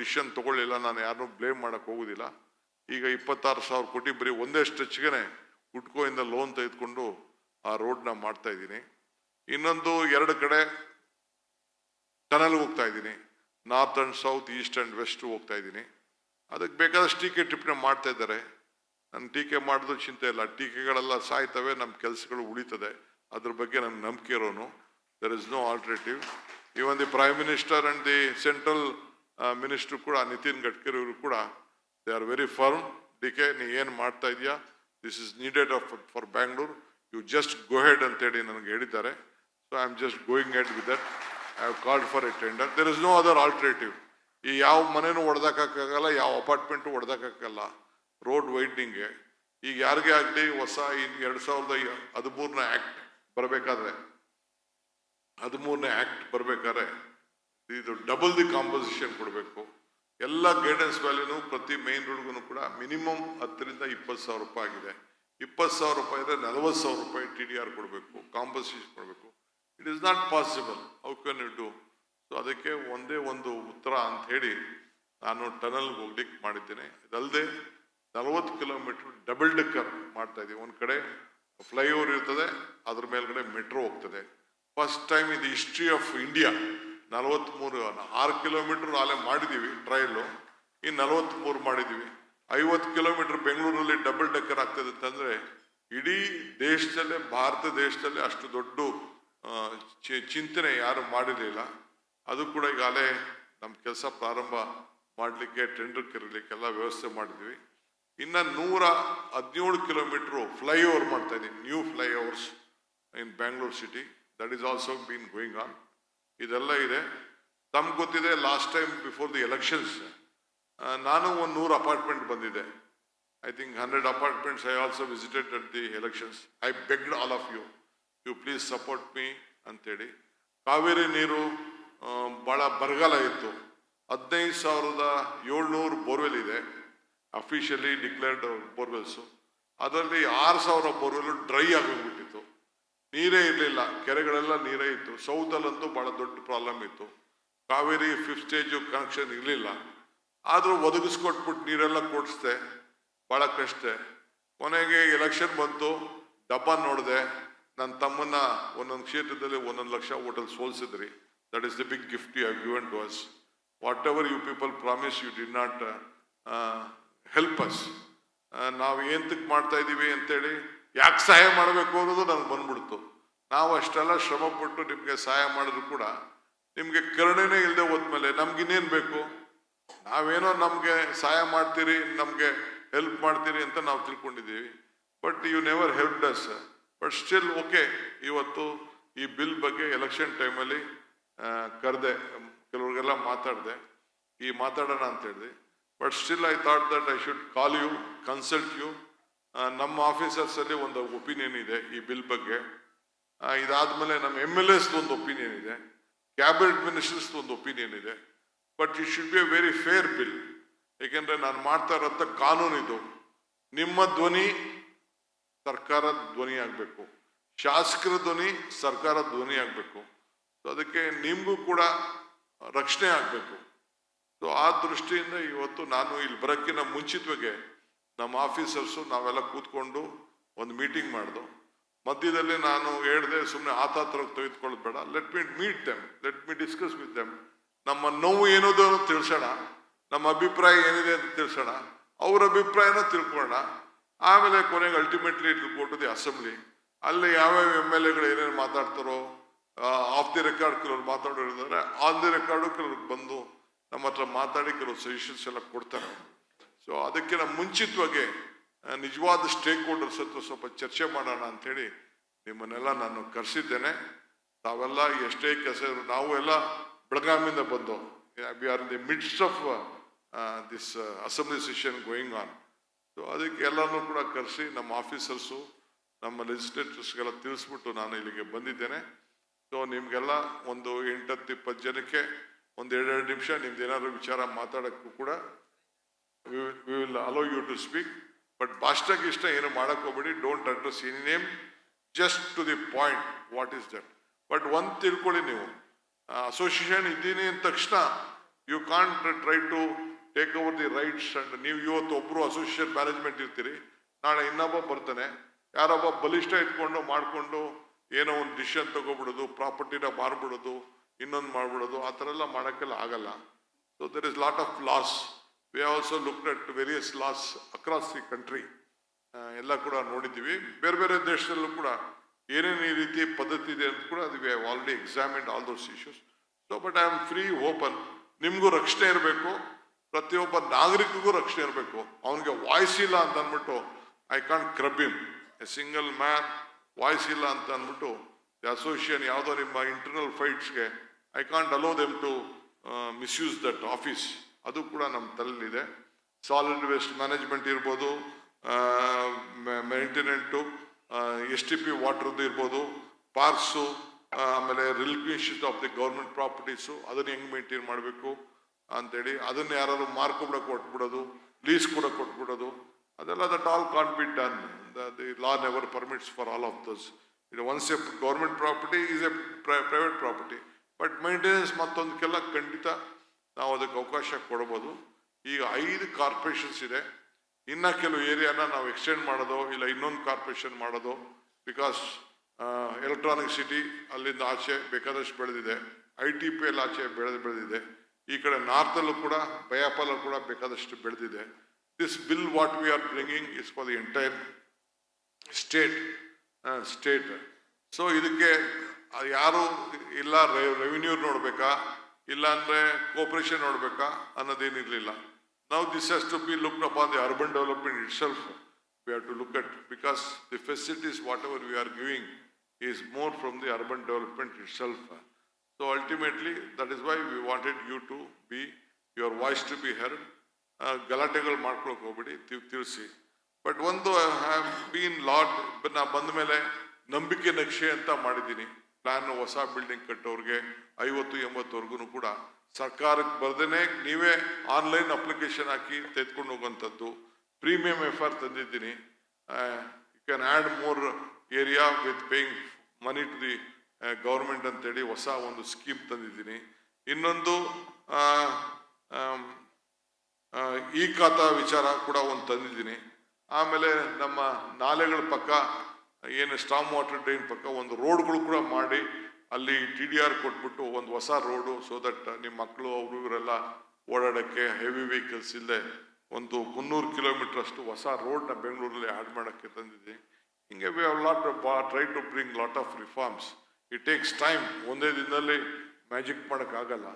Decision ತಗೊಳ್ಳಿಲ್ಲ, ನಾನು ಯಾರನ್ನೂ ಬ್ಲೇಮ್ ಮಾಡಕ್ ಹೋಗುದಿಲ್ಲ. ಈಗ ಇಪ್ಪತ್ತಾರು ಸಾವಿರ ಕೋಟಿ ಬರೀ ಒಂದೇ ಸ್ಟ್ರೆಚ್ಗೆ ಹುಟ್ಕೋಯಿಂದ ಲೋನ್ ತೆಗೆದುಕೊಂಡು ಆ ರೋಡ್ನ ಮಾಡ್ತಾ ಇದ್ದೀನಿ. ಇನ್ನೊಂದು ಎರಡು ಕಡೆ ಟನಲ್ ಹೋಗ್ತಾ ಇದ್ದೀನಿ. North and south, east and west ಹೋಗ್ತಾ ಇದ್ದೀನಿ. ಅದಕ್ಕೆ ಬೇಕಾದಷ್ಟು ಟೀಕೆ ಟಿಪ್ಪಣಿ ಮಾಡ್ತಾ ಇದ್ದಾರೆ. ನಾನು ಟೀಕೆ ಮಾಡೋದು ಚಿಂತೆ ಇಲ್ಲ. ಟೀಕೆಗಳೆಲ್ಲ ಸಾಯ್ತವೆ, ನಮ್ಮ ಕೆಲಸಗಳು ಉಳಿತದೆ. ಅದ್ರ ಬಗ್ಗೆ ನನ್ನ ನಂಬಿಕೆ ಇರೋನು. There is no alternative even the prime minister and the central minister ಕೂಡ, ನಿತಿನ್ ಗಡ್ಕರಿ ಅವರು ಕೂಡ they are very firm D K, ನೀ ಏನು ಮಾಡ್ತಾ ಇದೆಯಾ? This is needed of for Bangalore you just go ahead ಅಂತೇಳಿ ನನಗೆ ಹೇಳಿದ್ದಾರೆ. So I am just going at with that I have called for a tender there is no other alternative ಈ ಯಾವ ಮನೇನೂ ಹೊಡೆದಕ್ಕಾಗಲ್ಲ ಯಾವ ಅಪಾರ್ಟ್ಮೆಂಟು ಹೊಡೆದಕ್ಕಾಗಲ್ಲ ರೋಡ್ ವೈಡ್ನಿಂಗ್ಗೆ ಈಗ ಯಾರಿಗೆ ಆಗಲಿ, ಹೊಸ ಈ ಎರಡು ಸಾವಿರದ ಹದಿಮೂರನೇ ಆ್ಯಕ್ಟ್ ಬರಬೇಕಾದ್ರೆ. ಹದಿಮೂರನೇ ಆ್ಯಕ್ಟ್ ಬರಬೇಕಾದ್ರೆ ಇದು ಡಬಲ್ ದಿ ಕಾಂಪೋಸಿಷನ್ ಕೊಡಬೇಕು. ಎಲ್ಲ ಗೈಡೆನ್ಸ್ ವ್ಯಾಲ್ಯೂನು ಪ್ರತಿ ಮೇನ್ ರೋಡ್ಗೂ ಕೂಡ ಮಿನಿಮಮ್ ಹತ್ತರಿಂದ ಇಪ್ಪತ್ತು ಸಾವಿರ ರೂಪಾಯಿ ಆಗಿದೆ. ಇಪ್ಪತ್ತು ಸಾವಿರ ರೂಪಾಯಿ ಇದ್ರೆ ನಲವತ್ತು ಸಾವಿರ ರೂಪಾಯಿ ಟಿ ಡಿ ಆರ್ ಕೊಡಬೇಕು ಕಾಂಪೋಸಿಷನ್ ಕೊಡಬೇಕು. It is not possible how can you do so ಅದಕ್ಕೆ ಒಂದೇ ಒಂದು ಉತ್ತರ ಅಂತ ಹೇಳಿ ನಾನು ಟನಲ್ಗೆ ಹೋಗ್ಲಿಕ್ಕೆ ಮಾಡಿದ್ದೇನೆ. ಇದಲ್ಲದೆ ನಲವತ್ತು ಕಿಲೋಮೀಟ್ರ್ ಡಬಲ್ ಡೆಕ್ಕರ್ ಮಾಡ್ತಾ ಇದ್ದೀವಿ. ಒಂದು ಕಡೆ ಫ್ಲೈಓವರ್ ಇರ್ತದೆ, ಅದ್ರ ಮೇಲ್ಗಡೆ ಮೆಟ್ರೋ ಹೋಗ್ತದೆ. ಫಸ್ಟ್ ಟೈಮ್ ಇದು ಹಿಸ್ಟ್ರಿ ಆಫ್ ಇಂಡಿಯಾ ನಲವತ್ತ್ಮೂರು ಆರು ಕಿಲೋಮೀಟರ್ ಅಲ್ಲೇ ಮಾಡಿದ್ದೀವಿ ಟ್ರೈಲು ಇನ್ನು ನಲವತ್ತ್ಮೂರು ಮಾಡಿದ್ದೀವಿ ಐವತ್ತು ಕಿಲೋಮೀಟರ್ ಬೆಂಗಳೂರಲ್ಲಿ ಡಬಲ್ ಡೆಕ್ಕರ್ ಆಗ್ತದೆ ಅಂತಂದರೆ ಇಡೀ ದೇಶದಲ್ಲೇ, ಭಾರತ ದೇಶದಲ್ಲೇ ಅಷ್ಟು ದೊಡ್ಡ ಚಿಂತನೆ ಯಾರು ಮಾಡಿರಲಿಲ್ಲ ಅದು ಕೂಡ ಈಗಾಗಲೇ ನಮ್ಮ ಕೆಲಸ ಪ್ರಾರಂಭ ಮಾಡಲಿಕ್ಕೆ ಟೆಂಡರ್ ಕರೀಲಿಕ್ಕೆಲ್ಲ ವ್ಯವಸ್ಥೆ ಮಾಡಿದ್ವಿ. ಇನ್ನು ನೂರ ಹದಿನೇಳು ಕಿಲೋಮೀಟ್ರು ಫ್ಲೈಓವರ್ ಮಾಡ್ತಾ ಇದ್ದೀವಿ new flyovers in Bangalore city that is also been going on ಇದೆಲ್ಲ ಇದೆ. ತಮ್ಗೆ ಗೊತ್ತಿದೆ last time before the elections ನಾನು ಒಂದು ನೂರು ಅಪಾರ್ಟ್ಮೆಂಟ್ ಬಂದಿದೆ. I think hundred apartments I also visited at the elections I begged all of you you please support me ಅಂತೇಳಿ. ಕಾವೇರಿ ನೀರು ಭಾಳ ಬರಗಾಲ ಇತ್ತು. ಹದಿನೈದು ಸಾವಿರದ ಏಳ್ನೂರು ಬೋರ್ವೆಲ್ ಇದೆ ಅಫಿಷಿಯಲಿ ಡಿಕ್ಲೇರ್ಡ್ ಬೋರ್ವೆಲ್ಸು ಅದರಲ್ಲಿ ಆರು ಸಾವಿರ ಬೋರ್ವೆಲ್ ಡ್ರೈ ಆಗೋಗ್ಬಿಟ್ಟಿತ್ತು. ನೀರೇ ಇರಲಿಲ್ಲ. ಕೆರೆಗಳೆಲ್ಲ ನೀರೇ ಇತ್ತು. ಸೌತಲ್ಲಂತೂ ಭಾಳ ದೊಡ್ಡ ಪ್ರಾಬ್ಲಮ್ ಇತ್ತು. ಕಾವೇರಿ ಫಿಫ್ತ್ ಸ್ಟೇಜು ಕನೆಕ್ಷನ್ ಇರಲಿಲ್ಲ. ಆದರೂ ಒದಗಿಸ್ಕೊಟ್ಬಿಟ್ಟು ನೀರೆಲ್ಲ ಕೊಡಿಸ್ದೆ. ಭಾಳ ಕಷ್ಟ. ಕೊನೆಗೆ ಎಲೆಕ್ಷನ್ ಬಂತು. ಡಬ್ಬ ನೋಡಿದೆ. ನನ್ನ ತಮ್ಮನ್ನ ಒಂದೊಂದು ಕ್ಷೇತ್ರದಲ್ಲಿ ಒಂದೊಂದು ಲಕ್ಷ ಓಟಲ್ ಸೋಲ್ಸಿದ್ರಿ. That is the big gift you have given to us whatever you people promise you did not help us ನಾವು ಏಂತಕ್ಕೆ ಮಾಡ್ತಾ ಇದ್ದೀವಿ ಅಂತೇಳಿ ಯಾಕೆ ಸಹಾಯ ಮಾಡಬೇಕು ಅನ್ನೋದು ನನಗೆ ಬಂದ್ಬಿಡ್ತು. ನಾವು ಅಷ್ಟೆಲ್ಲ ಶ್ರಮ ಪಟ್ಟು ನಿಮಗೆ ಸಹಾಯ ಮಾಡಿದ್ರು ಕೂಡ ನಿಮಗೆ ಕರುಣೆನೇ ಇಲ್ಲದೆ ಹೋದ್ಮೇಲೆ ನಮ್ಗೆ ಇನ್ನೇನು ಬೇಕು? ನಾವೇನೋ ನಮಗೆ ಸಹಾಯ ಮಾಡ್ತೀರಿ, ನಮಗೆ ಹೆಲ್ಪ್ ಮಾಡ್ತೀರಿ ಅಂತ ನಾವು ತಿಳ್ಕೊಂಡಿದ್ದೀವಿ. But you never help us but still okay ಇವತ್ತು ಈ ಬಿಲ್ ಬಗ್ಗೆ ಎಲೆಕ್ಷನ್ ಟೈಮಲ್ಲಿ ಕರೆದೆ ಕೆಲವ್ರಿಗೆಲ್ಲ ಮಾತಾಡಿದೆ. ಈ ಮಾತಾಡೋಣ ಅಂತ ಹೇಳಿದೆ. But still I thought that I should call you consult you ನಮ್ಮ ಆಫೀಸರ್ಸ್ ಅಲ್ಲಿ ಒಂದು ಒಪಿನಿಯನ್ ಇದೆ ಈ ಬಿಲ್ ಬಗ್ಗೆ. ಇದಾದ್ಮೇಲೆ ನಮ್ಮ ಎಂ ಎಲ್ ಎಸ್ ಒಂದು ಒಪಿನಿಯನ್ ಇದೆ. ಕ್ಯಾಬಿನೆಟ್ ಮಿನಿಸ್ಟರ್ಸ್ ಒಂದು ಒಪಿನಿಯನ್ ಇದೆ. But it should be a very fair bill ಏಕೆಂದ್ರೆ ನಾನು ಮಾಡ್ತಾ ಇರೋಂಥ ಕಾನೂನು ಇದು. ನಿಮ್ಮ ಧ್ವನಿ ಸರ್ಕಾರದ ಧ್ವನಿ ಆಗಬೇಕು. ಶಾಸಕರ ಧ್ವನಿ ಸರ್ಕಾರ ಧ್ವನಿ ಆಗಬೇಕು. ಸೊ ಅದಕ್ಕೆ ನಿಮಗೂ ಕೂಡ ರಕ್ಷಣೆ ಆಗಬೇಕು. ಸೊ ಆ ದೃಷ್ಟಿಯಿಂದ ಇವತ್ತು ನಾನು ಇಲ್ಲಿ ಬರೋಕ್ಕಿಂತ ಮುಂಚಿತವಾಗಿ ನಮ್ಮ ಆಫೀಸರ್ಸು ನಾವೆಲ್ಲ ಕೂತ್ಕೊಂಡು ಒಂದು ಮೀಟಿಂಗ್ ಮಾಡ್ದು. ಮಧ್ಯದಲ್ಲಿ ನಾನು ಹೇಳ್ದೆ ಸುಮ್ಮನೆ ಆತಾತ್ರಕ್ಕೆ ತೆಗೆದುಕೊಳ್ಳೋದು ಬೇಡ. Let me meet them let me discuss with them ನಮ್ಮ ನೋವು ಏನದು ಅನ್ನೋದು ತಿಳಿಸೋಣ. ನಮ್ಮ ಅಭಿಪ್ರಾಯ ಏನಿದೆ ಅಂತ ತಿಳಿಸೋಣ. ಅವ್ರ ಅಭಿಪ್ರಾಯನ ತಿಳ್ಕೊಳ್ಳೋಣ. ಆಮೇಲೆ ಕೊನೆಗೆ ಅಲ್ಟಿಮೇಟ್ಲಿ ಇಟ್ ಗೋ ಅಸೆಂಬ್ಲಿ ಅಲ್ಲಿ ಯಾವ್ಯಾವ ಎಂ ಎಲ್ ಎಗಳು ಏನೇನು ಮಾತಾಡ್ತಾರೋ ಆಫ್ ದಿ ರೆಕಾರ್ಡ್ ಕೆಲವ್ರು ಮಾತಾಡೋರಿದ್ದಾರೆ. ಆನ್ ದಿ ರೆಕಾರ್ಡು ಕೆಲವ್ರಿಗೆ ಬಂದು ನಮ್ಮ ಹತ್ರ ಮಾತಾಡಿ ಕೆಲವು ಸಜೆಷನ್ಸ್ ಎಲ್ಲ ಕೊಡ್ತಾರೆ. ಸೊ ಅದಕ್ಕಿಂತ ಮುಂಚಿತವಾಗಿ ನಿಜವಾದ ಸ್ಟೇಕ್ ಹೋಲ್ಡರ್ಸ್ ಹತ್ರ ಸ್ವಲ್ಪ ಚರ್ಚೆ ಮಾಡೋಣ ಅಂಥೇಳಿ ನಿಮ್ಮನ್ನೆಲ್ಲ ನಾನು ಕರೆಸಿದ್ದೇನೆ. ತಾವೆಲ್ಲ ಎಷ್ಟೇ ಕೆಲಸ ನಾವು ಎಲ್ಲ ಬೆಳಗಾವಿಯಿಂದ ಬಂದು we are the midst of this assembly session going on so ಅದಕ್ಕೆ ಎಲ್ಲರನ್ನೂ ಕೂಡ ಕರೆಸಿ ನಮ್ಮ ಆಫೀಸರ್ಸು ನಮ್ಮ ಲೆಜಿಸ್ಲೇಟರ್ಸ್ಗೆಲ್ಲ ತಿಳಿಸ್ಬಿಟ್ಟು ನಾನು ಇಲ್ಲಿಗೆ ಬಂದಿದ್ದೇನೆ. ಸೊ ನಿಮಗೆಲ್ಲ ಒಂದು ಎಂಟತ್ತು ಇಪ್ಪತ್ತು ಜನಕ್ಕೆ ಒಂದು ಎರಡೆರಡು ನಿಮಿಷ ನಿಮ್ದು ಏನಾದರೂ ವಿಚಾರ ಮಾತಾಡೋಕ್ಕೂ ಕೂಡ we will allow you to speak but ಭಾಷಣ ಇಷ್ಟ ಏನು ಮಾಡಕ್ ಹೋಗ್ಬೇಡಿ don't address any name just to the point what is that but ಒಂದ್ ತಿಳ್ಕೊಳ್ಳಿ ನೀವು. ಅಸೋಸಿಯೇಷನ್ ಇದ್ದೀನಿ ಅಂದ ತಕ್ಷಣ you can't try to take over the rights and ನೀವು ಇವತ್ತು ಒಬ್ಬರು ಅಸೋಸಿಯೇಷನ್ ಮ್ಯಾನೇಜ್ಮೆಂಟ್ ಇರ್ತೀರಿ. ನಾಳೆ ಇನ್ನೊಬ್ಬ ಬರ್ತಾನೆ. ಯಾರೊಬ್ಬ ಬಲಿಷ್ಠ ಇಟ್ಕೊಂಡು ಮಾಡಿಕೊಂಡು ಏನೋ ಒಂದು ಡಿಸಿಷನ್ ತಗೋಬಿಡೋದು, ಪ್ರಾಪರ್ಟಿನ ಮಾರ್ಬಿಡೋದು, ಇನ್ನೊಂದು ಮಾಡ್ಬಿಡೋದು, ಆ ಥರ ಎಲ್ಲ ಮಾಡೋಕ್ಕೆಲ್ಲ ಆಗಲ್ಲ. So there is lot of laws we also looked at various laws across the country ಎಲ್ಲ ಕೂಡ ನೋಡಿದ್ದೀವಿ. ಬೇರೆ ಬೇರೆ ದೇಶದಲ್ಲೂ ಕೂಡ ಏನೇನು ಈ ರೀತಿ ಪದ್ಧತಿ ಇದೆ ಅಂತ ಕೂಡ ಅದು we have already examined all those issues so but I am free open ನಿಮಗೂ ರಕ್ಷಣೆ ಇರಬೇಕು. ಪ್ರತಿಯೊಬ್ಬ ನಾಗರಿಕಗೂ ರಕ್ಷಣೆ ಇರಬೇಕು. ಅವನಿಗೆ ವಾಯ್ಸ್ ಇಲ್ಲ ಅಂತ ಅಂದ್ಬಿಟ್ಟು I can't curb him a single man voice ಇಲ್ಲ ಅಂತ ಅಂದ್ಬಿಟ್ಟು ಅಸೋಸಿಯೇಷನ್ ಯಾವುದೋ ನಿಮ್ಮ internal ಫೈಟ್ಸ್ಗೆ I can't allow them to misuse that office ಅದು ಕೂಡ ನಮ್ಮ ತಲೆಯಲ್ಲಿದೆ. ಸಾಲಿಡ್ ವೇಸ್ಟ್ ಮ್ಯಾನೇಜ್ಮೆಂಟ್ ಇರ್ಬೋದು ಮೇಂಟೆನೆಂಟು ಎಸ್ ಟಿ ಪಿ ವಾಟ್ರದ್ದು ಇರ್ಬೋದು ಪಾರ್ಕ್ಸು ಆಮೇಲೆ requisition of the government properties ಅದನ್ನು ಹೆಂಗೆ ಮೇಂಟೈನ್ ಮಾಡಬೇಕು ಅಂತೇಳಿ, ಅದನ್ನು ಯಾರಾದ್ರು ಮಾರ್ಕ್ ಕೊಟ್ಬಿಡೋದು ಲೀಸ್ ಕೂಡ ಕೊಟ್ಬಿಡೋದು, ಅದೆಲ್ಲ that all ಕಾನ್ಫಿಟ್ be done the law never permits for all of thus ಇದು once a government property is a private property but maintenance ಮತ್ತೊಂದಕ್ಕೆಲ್ಲ ಖಂಡಿತ ನಾವು ಅದಕ್ಕೆ ಅವಕಾಶ ಕೊಡ್ಬೋದು. ಈಗ ಐದು ಕಾರ್ಪೊರೇಷನ್ಸ್ ಇದೆ. ಇನ್ನ ಕೆಲವು ಏರಿಯಾನ ನಾವು ಎಕ್ಸ್ಟೆಂಡ್ ಮಾಡೋದು, ಇಲ್ಲ ಇನ್ನೊಂದು ಕಾರ್ಪೊರೇಷನ್ ಮಾಡೋದು ಬಿಕಾಸ್ ಎಲೆಕ್ಟ್ರಾನಿಕ್ ಸಿಟಿ ಅಲ್ಲಿಂದ ಆಚೆ ಬೇಕಾದಷ್ಟು ಬೆಳೆದಿದೆ. ಐ ಟಿ ಪಿ ಎಲ್ ಆಚೆ ಬೆಳೆದು ಬೆಳೆದಿದೆ. ಈ ಕಡೆ ನಾರ್ತಲ್ಲೂ ಕೂಡ ಬಯಾಪಲ್ಲೂ ಕೂಡ ಬೇಕಾದಷ್ಟು ಬೆಳೆದಿದೆ. This bill what we are bringing is for the entire state state so ಇದಕ್ಕೆ, ಯಾರು ಇಲ್ಲ ರೆವಿನ್ಯೂ ನೋಡ್ಬೇಕಾ? ಇಲ್ಲ ಅಂದ್ರೆ ಕೋಪರೇಷನ್ ನೋಡ್ಬೇಕಾ? ಅನ್ನೋದೇನಿರ್ಲಿಲ್ಲ. ನಾವು this has to be look up on the urban development itself we have to look at because the facilities whatever we are giving is more from the urban development itself so ultimately that is why we wanted you to be your voice to be heard ಗಲಾಟೆಗಳು ಮಾಡ್ಕೊಳಕ್ಕೆ ಹೋಗ್ಬಿಡಿ ತಿಳ್ ತಿಳಿಸಿ. But ಒಂದು I have been lot ನಾ ಬಂದ ಮೇಲೆ ನಂಬಿಕೆ ನಕ್ಷೆ ಅಂತ ಮಾಡಿದ್ದೀನಿ. ಪ್ಲಾನ್ ಹೊಸ ಬಿಲ್ಡಿಂಗ್ ಕಟ್ಟೋರಿಗೆ ಐವತ್ತು, ಎಂಬತ್ತವರೆಗೂ ಕೂಡ ಸರ್ಕಾರಕ್ಕೆ ಬರ್ದೇನೆ ನೀವೇ ಆನ್ಲೈನ್ ಅಪ್ಲಿಕೇಶನ್ ಹಾಕಿ ತೆಗೆದುಕೊಂಡು ಹೋಗುವಂಥದ್ದು. ಪ್ರೀಮಿಯಂ ಎಫ್ ಆರ್ ತಂದಿದ್ದೀನಿ. You can add more area with paying money to the government ಅಂತೇಳಿ ಹೊಸ ಒಂದು ಸ್ಕೀಮ್ ತಂದಿದ್ದೀನಿ. ಇನ್ನೊಂದು ಈ ಖಾತಾ ವಿಚಾರ ಕೂಡ ಒಂದು ತಂದಿದ್ದೀನಿ. ಆಮೇಲೆ ನಮ್ಮ ನಾಲೆಗಳ ಪಕ್ಕ ಏನು ಸ್ಟಾಮ್ ವಾಟರ್ ಡ್ರೈನ್ ಪಕ್ಕ ಒಂದು ರೋಡ್ಗಳು ಕೂಡ ಮಾಡಿ ಅಲ್ಲಿ ಟಿ ಡಿ ಆರ್ ಕೊಟ್ಬಿಟ್ಟು ಒಂದು ಹೊಸ ರೋಡು ಸೊ ದಟ್ ನಿಮ್ಮ ಮಕ್ಕಳು, ಅವರು, ಇವರೆಲ್ಲ ಓಡಾಡೋಕ್ಕೆ ಹೆವಿ ವೆಹಿಕಲ್ಸ್ ಇಲ್ಲದೆ ಒಂದು ಮುನ್ನೂರು ಕಿಲೋಮೀಟರ್ ಅಷ್ಟು ಹೊಸ ರೋಡ್ನ ಬೆಂಗಳೂರಲ್ಲಿ ಆ್ಯಡ್ ಮಾಡೋಕ್ಕೆ ತಂದಿದ್ದೀನಿ. ಹಿಂಗೆ we have lot try to bring lot of reforms it takes time ಒಂದೇ ದಿನದಲ್ಲಿ ಮ್ಯಾಜಿಕ್ ಮಾಡೋಕ್ಕಾಗಲ್ಲ.